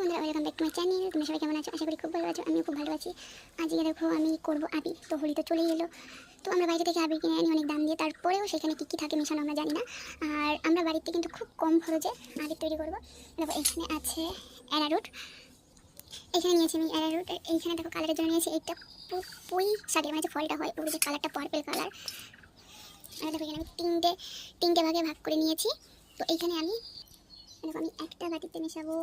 বন্ধুরা, welcome back to my channel. তোমরা সবাই কেমন আছো? আশা করি খুব ভালো আছো, আমিও খুব ভালো আছি। আজকে দেখো, আমি করব আবি। তো হোলি তো চলেই এলো। তো আমরা বাইরে থেকে আবি কিনে আনি, অনেক দাম দিয়ে। তারপরেও সেখানে কী কী থাকে মেশানো আমরা জানি না। আর আমরা বাড়িতে কিন্তু খুব কম খরচে আবির তৈরি করব। দেখো, এখানে আছে অ্যারারুট এখানে নিয়েছি আমি অ্যারারুট এইখানে দেখো কালারের জন্য নিয়েছি এইটা পুঁই মানে যে ফলটা হয় ওর যে কালারটা পার্পেল কালার আর দেখো, এখানে আমি তিনটে তিনটে ভাগে ভাগ করে নিয়েছি। তো এইখানে আমি, দেখো, আমি একটা বাটিতে মেশাবো।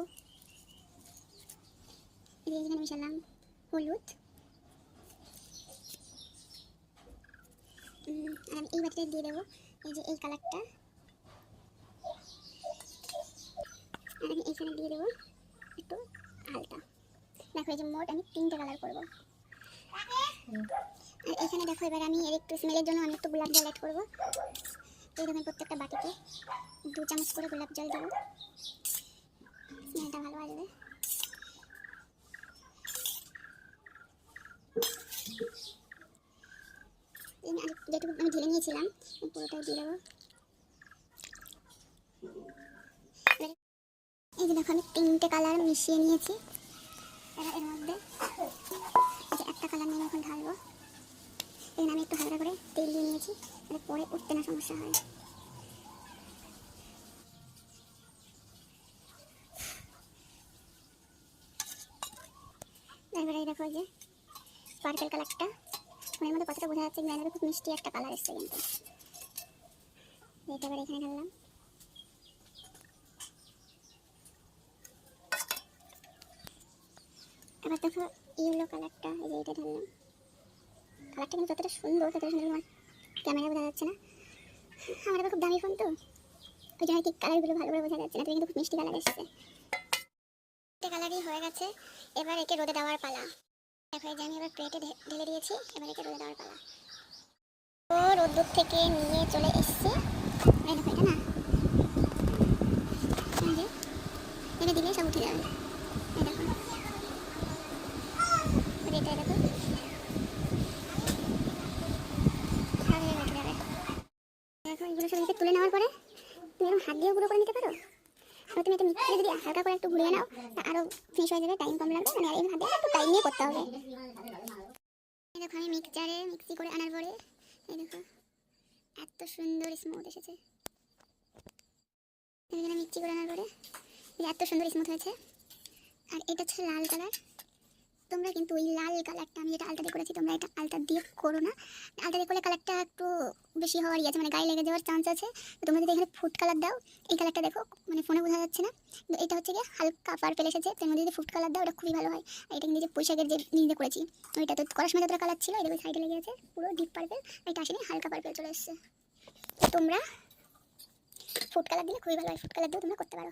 এখানে মিশালাম হলুদ আর এই বাটিতে দিয়ে দেবো এই যে এই কালারটা আর আমি এইখানে দিয়ে দেবো একটু হালকা দেখো এই যে মোট আমি তিনটে কালার করব আর এখানে দেখো এবার আমি এর একটু স্মেলের জন্য আমি একটু গোলাপ জল অ্যাড করব এই দেখুন প্রত্যেকটা বাটিতে দু চামচ করে গোলাপ জল দেবো স্মেলটা ভালো আসবে এই যে আর যেটুকু আমি ঢেলে নিয়েছিলাম পুরোটাই দিয়ে দেবো। এই যে দেখো, আমি তিনটে কালার মিশিয়ে নিয়েছি। এবার এর মধ্যে যে একটা কালার নিয়ে এখন ঢালবো। এখানে আমি একটু হালকা করে তেল দিয়ে নিয়েছি, তাহলে পরে উঠতে না সমস্যা হয়। এই দেখো যে পার্পেল কালারটা ফোনের মধ্যে কতটা বোঝা যাচ্ছে গ্রাইন্ডারে খুব মিষ্টি একটা কালার এসছে কিন্তু। এটা এবার এখানে ঢাললাম। এবার দেখো ইয়েলো কালারটা এই যে এটা ঢাললাম। কালারটা কিন্তু যতটা সুন্দর, ততটা সুন্দর আমার ক্যামেরা বোঝা যাচ্ছে না। আমার আবার খুব দামি ফোন তো। ওই জন্য ঠিক কালারগুলো ভালো করে বোঝা যাচ্ছে না কিন্তু খুব মিষ্টি কালার এসছে। কালারই হয়ে গেছে। এবার একে রোদে দেওয়ার পালা। দেখো আমি প্লেটে ঢেলে দিয়েছি, এবার একে রোদে দেওয়ার পালা। ও, রোদ্দুর থেকে নিয়ে চলে এসছে। না? এটা দিলে সব উঠে যাবে। এগুলো সব তুলে নেওয়ার পরে, তুমি এরকম হাত দিয়েও গুঁড়ো করে নিতে পারো? আর তুমি এটা মিক্সিতে যদি হালকা করে একটু ঘুরিয়ে নাও আরও ফিনিশ হয়ে যাবে টাইম কম লাগবে মানে আর এই হাতে একটু টাইম নিয়ে করতে হবে। এই দেখো আমি মিক্সচারে মিক্সি করে আনার পরে, এই দেখো, এত সুন্দর স্মুথ এসেছে। এখানে মিক্সি করে আনার পরে এত সুন্দর স্মুথ হয়েছে। আর এটা হচ্ছে লাল কালার তোমরা কিন্তু ওই লাল কালারটা, আমি যেটা আলতা দিয়ে করেছি, তোমরা এটা আলতা দিয়ে করো না। আলতা দিয়ে করলে কালারটা একটু বেশি হওয়ার ইয়ে আছে মানে গায়ে লেগে যাওয়ার চান্স আছে। তোমরা যদি এখানে ফুড কালার দাও, এই কালারটা দেখো মানে ফোনে বোঝা যাচ্ছে না। কিন্তু এটা হচ্ছে গিয়ে হালকা পার্পেল এসেছে তার মধ্যে যদি ফুড কালার দাও, ওটা খুবই ভালো হয়। এটা কিন্তু যে পোশাকের যে নিজে করেছি ওইটা তো করার সময় যতটা কালার ছিল, এটা ওই সাইডে লেগে আছে, পুরো ডিপ পার্পেল এটা আসেনি হালকা পার্পেল চলে এসেছে। তোমরা ফুড কালার দিলে খুবই ভালো হয় ফুড কালার দিয়েও তোমরা করতে পারো।